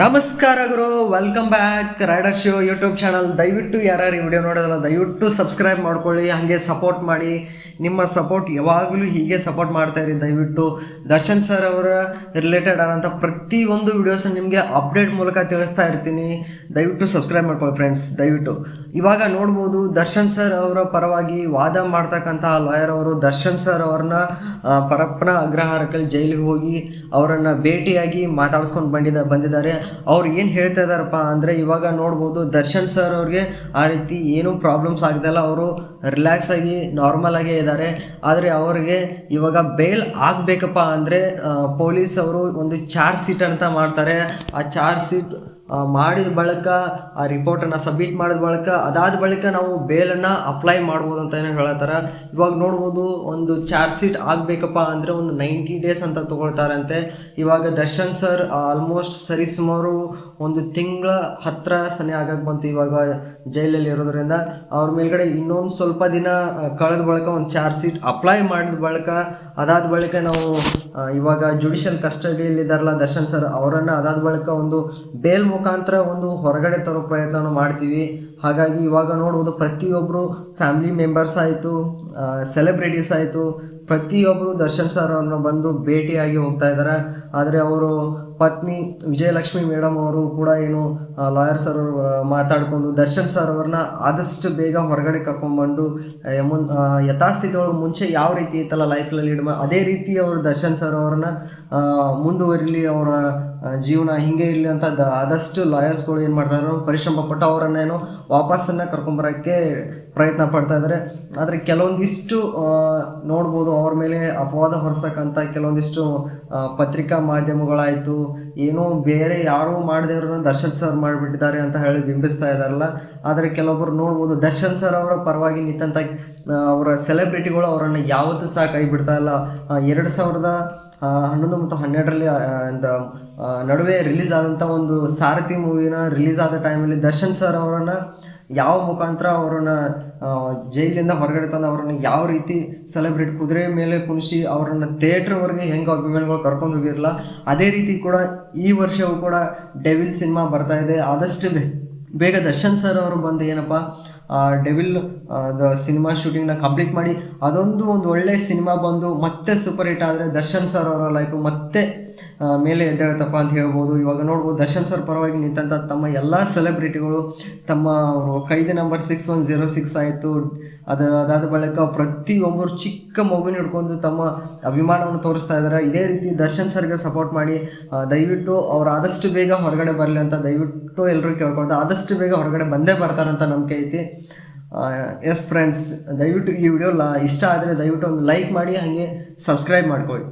ನಮಸ್ಕಾರ ಗುರು welcome back rider show YouTube channel ದಯವಿಟ್ಟು ಯಾರ್ಯಾರು ಈ ವಿಡಿಯೋ ನೋಡೋದಲ್ಲ ದಯವಿಟ್ಟು ಸಬ್ಸ್ಕ್ರೈಬ್ ಮಾಡ್ಕೊಳ್ಳಿ, ಹಾಗೆ ಸಪೋರ್ಟ್ ಮಾಡಿ. ನಿಮ್ಮ ಸಪೋರ್ಟ್ ಯಾವಾಗಲೂ ಹೀಗೆ ಸಪೋರ್ಟ್ ಮಾಡ್ತಾ ಇರಿ. ದಯವಿಟ್ಟು ದರ್ಶನ್ ಸರ್ ಅವರ ರಿಲೇಟೆಡ್ ಆದಂಥ ಪ್ರತಿಯೊಂದು ವಿಡಿಯೋಸ್ ನಿಮಗೆ ಅಪ್ಡೇಟ್ ಮೂಲಕ ತಿಳಿಸ್ತಾ ಇರ್ತೀನಿ. ದಯವಿಟ್ಟು ಸಬ್ಸ್ಕ್ರೈಬ್ ಮಾಡ್ಕೊಳ್ಳಿ ಫ್ರೆಂಡ್ಸ್ ದಯವಿಟ್ಟು. ಇವಾಗ ನೋಡ್ಬೋದು, ದರ್ಶನ್ ಸರ್ ಅವರ ಪರವಾಗಿ ವಾದ ಮಾಡ್ತಕ್ಕಂಥ ಲಾಯರ್ ಅವರು ದರ್ಶನ್ ಸರ್ ಅವ್ರನ್ನ ಪರಪ್ಪನ ಅಗ್ರಹಾರಕ್ಕೆ ಜೈಲಿಗೆ ಹೋಗಿ ಅವರನ್ನು ಭೇಟಿಯಾಗಿ ಮಾತಾಡಿಸ್ಕೊಂಡು ಬಂದಿದ್ದ ಬಂದಿದ್ದಾರೆ. ಅವ್ರು ಏನು ಹೇಳ್ತಾ ಇದ್ದಾರಪ್ಪ ಅಂದರೆ ಇವಾಗ ನೋಡ್ಬೋದು ದರ್ಶನ್ ಸರ್ ಅವ್ರಿಗೆ ಆ ರೀತಿ ಏನೂ ಪ್ರಾಬ್ಲಮ್ಸ್ ಆಗ್ದಲ್ಲ ಅವರು ರಿಲ್ಯಾಕ್ಸ್ ಆಗಿ ನಾರ್ಮಲ್ ಆಗೇ ಇದ್ದಾರೆ ಆದರೆ ಅವರಿಗೆ ಇವಾಗ ಬೇಲ್ ಆಗಬೇಕಪ್ಪ ಅಂದರೆ ಪೊಲೀಸ್ ಅವರು ಒಂದು ಚಾರ್ಜ್ ಸೀಟ್ ಅಂತ ಮಾಡ್ತಾರೆ. ಆ ಚಾರ್ಜ್ ಆ, ಮಾಡಿದ ಬಳಿಕ, ಆ ರಿಪೋರ್ಟನ್ನು ಸಬ್ಮಿಟ್ ಮಾಡಿದ ಬಳಿಕ, ಅದಾದ ಬಳಿಕ ನಾವು ಬೇಲನ್ನು ಅಪ್ಲೈ ಮಾಡ್ಬೋದು ಅಂತ ಏನೋ ಹೇಳತ್ತಾರ ಇವಾಗ ನೋಡ್ಬೋದು, ಒಂದು ಚಾರ್ಜ್ ಶೀಟ್ ಆಗಬೇಕಪ್ಪ ಅಂದರೆ ಒಂದು ನೈಂಟಿ ಡೇಸ್ ಅಂತ ತೊಗೊಳ್ತಾರಂತೆ. ಇವಾಗ ದರ್ಶನ್ ಸರ್ ಆಲ್ಮೋಸ್ಟ್ ಸರಿ ಸುಮಾರು ಒಂದು ತಿಂಗಳ ಹತ್ತಿರ ಸನಿ ಆಗಕ್ಕೆ ಬಂತು ಇವಾಗ ಜೈಲಲ್ಲಿ ಇರೋದ್ರಿಂದ. ಅವ್ರ ಮೇಲ್ಗಡೆ ಇನ್ನೊಂದು ಸ್ವಲ್ಪ ದಿನ ಕಳೆದ ಬಳಿಕ ಒಂದು ಚಾರ್ಜ್ ಶೀಟ್ ಅಪ್ಲೈ ಮಾಡಿದ ಬಳಿಕ, ಅದಾದ ಬಳಿಕ ನಾವು ಇವಾಗ ಜುಡಿಷಿಯಲ್ ಕಸ್ಟಡಿಯಲ್ಲಿ ಇದ್ದಾರಲ್ಲ ದರ್ಶನ್ ಸರ್ ಅವರನ್ನು ಅದಾದ ಬಳಿಕ ಒಂದು ಬೇಲ್ ಮುಖಾಂತರ ಒಂದು ಹೊರಗಡೆ ತರೋ ಪ್ರಯತ್ನವನ್ನು ಮಾಡ್ತೀವಿ. ಹಾಗಾಗಿ ಇವಾಗ ನೋಡುವುದು ಪ್ರತಿಯೊಬ್ಬರು ಫ್ಯಾಮಿಲಿ ಮೆಂಬರ್ಸ್ ಆಯಿತು ಸೆಲೆಬ್ರಿಟೀಸ್ ಆಯಿತು ಪ್ರತಿಯೊಬ್ಬರು ದರ್ಶನ್ ಸರ್ ಅವ್ರನ್ನ ಬಂದು ಭೇಟಿಯಾಗಿ ಹೋಗ್ತಾ ಇದ್ದಾರೆ. ಆದರೆ ಅವರು ಪತ್ನಿ ವಿಜಯಲಕ್ಷ್ಮಿ ಮೇಡಮ್ ಅವರು ಕೂಡ ಏನು ಲಾಯರ್ ಸರ್ ಮಾತಾಡಿಕೊಂಡು ದರ್ಶನ್ ಸರ್ ಅವ್ರನ್ನ ಆದಷ್ಟು ಬೇಗ ಹೊರಗಡೆ ಕರ್ಕೊಂಡ್ಬಂದು ಮುನ್ ಆ, ಯಥಾಸ್ಥಿತಿ ಒಳಗೆ ಮುಂಚೆ ಯಾವ ರೀತಿ ಇತ್ತಲ್ಲ ಲೈಫ್ನಲ್ಲಿ ಇಡಮ ಅದೇ ರೀತಿ ಅವರು ದರ್ಶನ್ ಸರ್ ಅವ್ರನ್ನ ಮುಂದುವರಿಲಿ ಅವರ ಜೀವನ ಹಿಂಗೆ ಇರಲಿ ಅಂತ ದ ಆದಷ್ಟು ಲಾಯರ್ಸ್ಗಳು ಏನು ಮಾಡ್ತಾರೆ ಪರಿಶ್ರಮ ಪಟ್ಟು ಅವರನ್ನೇನು ವಾಪಸ್ಸನ್ನು ಕರ್ಕೊಂಬರೋಕ್ಕೆ ಪ್ರಯತ್ನ ಪಡ್ತಾ ಇದ್ದಾರೆ ಆದರೆ ಕೆಲವೊಂದಿಷ್ಟು ನೋಡ್ಬೋದು ಅವ್ರ ಮೇಲೆ ಅಪವಾದ ಹೊರಿಸಕ್ಕಂಥ ಕೆಲವೊಂದಿಷ್ಟು ಪತ್ರಿಕಾ ಮಾಧ್ಯಮಗಳಾಯಿತು ಏನೋ ಬೇರೆ ಯಾರೋ ಮಾಡದೇವ್ರನ್ನ ದರ್ಶನ್ ಸರ್ ಮಾಡಿಬಿಟ್ಟಿದ್ದಾರೆ ಅಂತ ಹೇಳಿ ಬಿಂಬಿಸ್ತಾ ಇದ್ದಾರಲ್ಲ. ಆದರೆ ಕೆಲವೊಬ್ಬರು ನೋಡ್ಬೋದು ದರ್ಶನ್ ಸರ್ ಅವರ ಪರವಾಗಿ ನಿಂತಂಥ ಅವರ ಸೆಲೆಬ್ರಿಟಿಗಳು ಅವರನ್ನು ಯಾವತ್ತೂ ಸಹ ಕೈ ಬಿಡ್ತಾ ಇಲ್ಲ. ಎರಡು ಸಾವಿರದ ಹನ್ನೊಂದು ಮತ್ತು ಹನ್ನೆರಡರಲ್ಲಿ ಇಂದ, ನಡುವೆ ರಿಲೀಸ್ ಆದಂಥ ಒಂದು ಸಾರಥಿ ಮೂವಿನ ರಿಲೀಸ್ ಆದ ಟೈಮಲ್ಲಿ ದರ್ಶನ್ ಸರ್ ಅವರನ್ನು ಯಾವ ಮುಖಾಂತರ ಅವರನ್ನು ಜೈಲಿಂದ ಹೊರಗಡೆ ತಂದು ಅವರನ್ನು ಯಾವ ರೀತಿ ಸೆಲೆಬ್ರೇಟ್ ಕುದುರೆ ಮೇಲೆ ಕುಣಿಸಿ ಅವರನ್ನು ಥಿಯೇಟ್ರ್ವರೆಗೆ ಹೆಂಗೆ ಅಭಿಮಾನಿಗಳು ಕರ್ಕೊಂಡು ಹೋಗಿರಲ್ಲ ಅದೇ ರೀತಿ ಕೂಡ ಈ ವರ್ಷವೂ ಕೂಡ ಡೆವಿಲ್ ಸಿನಿಮಾ ಬರ್ತಾ ಇದೆ. ಆದಷ್ಟು ಬೇಗ ದರ್ಶನ್ ಸರ್ ಅವರು ಬಂದು ಏನಪ್ಪ ಡೆವಿಲ್ ದ ಸಿನಿಮಾ ಶೂಟಿಂಗ್ನ ಕಂಪ್ಲೀಟ್ ಮಾಡಿ, ಅದೊಂದು ಒಂದು ಒಳ್ಳೆಯ ಸಿನಿಮಾ ಬಂದು ಮತ್ತೆ ಸೂಪರ್ ಹಿಟ್ ಆದರೆ ದರ್ಶನ್ ಸರ್ ಅವರ ಲೈಫು ಮತ್ತೆ ಮೇಲೆ ಎದ್ದೇಳ್ತಪ್ಪ ಅಂತ ಹೇಳ್ಬೋದು. ಇವಾಗ ನೋಡ್ಬೋದು ದರ್ಶನ್ ಸರ್ ಪರವಾಗಿ ನಿಂತಂಥ ತಮ್ಮ ಎಲ್ಲ ಸೆಲೆಬ್ರಿಟಿಗಳು ತಮ್ಮ ಕೈದಿ number six one zero six ಆಯಿತು. ಅದು, ಅದಾದ ಬಳಿಕ ಪ್ರತಿಯೊಬ್ಬರು ಚಿಕ್ಕ ಮಗುನ ಹಿಡ್ಕೊಂಡು ತಮ್ಮ ಅಭಿಮಾನವನ್ನು ತೋರಿಸ್ತಾ ಇದ್ದಾರೆ ಇದೇ ರೀತಿ ದರ್ಶನ್ ಸರ್ಗೆ ಸಪೋರ್ಟ್ ಮಾಡಿ ದಯವಿಟ್ಟು ಅವ್ರು ಆದಷ್ಟು ಬೇಗ ಹೊರಗಡೆ ಬರಲಿ ಅಂತ ದಯವಿಟ್ಟು ಎಲ್ಲರೂ ಕೇಳ್ಕೊಳ್ತಾ, ಆದಷ್ಟು ಬೇಗ ಹೊರಗಡೆ ಬಂದೇ ಬರ್ತಾರಂತ ನಂಬಿಕೆ ಐತಿ. ಎಸ್ ಫ್ರೆಂಡ್ಸ್ ದಯವಿಟ್ಟು ಈ ವಿಡಿಯೋ ಲಾ ಇಷ್ಟ ಆದರೆ ದಯವಿಟ್ಟು ಒಂದು ಲೈಕ್ ಮಾಡಿ, ಹಾಗೆ ಸಬ್ಸ್ಕ್ರೈಬ್ ಮಾಡ್ಕೊಳ್ಳಿ.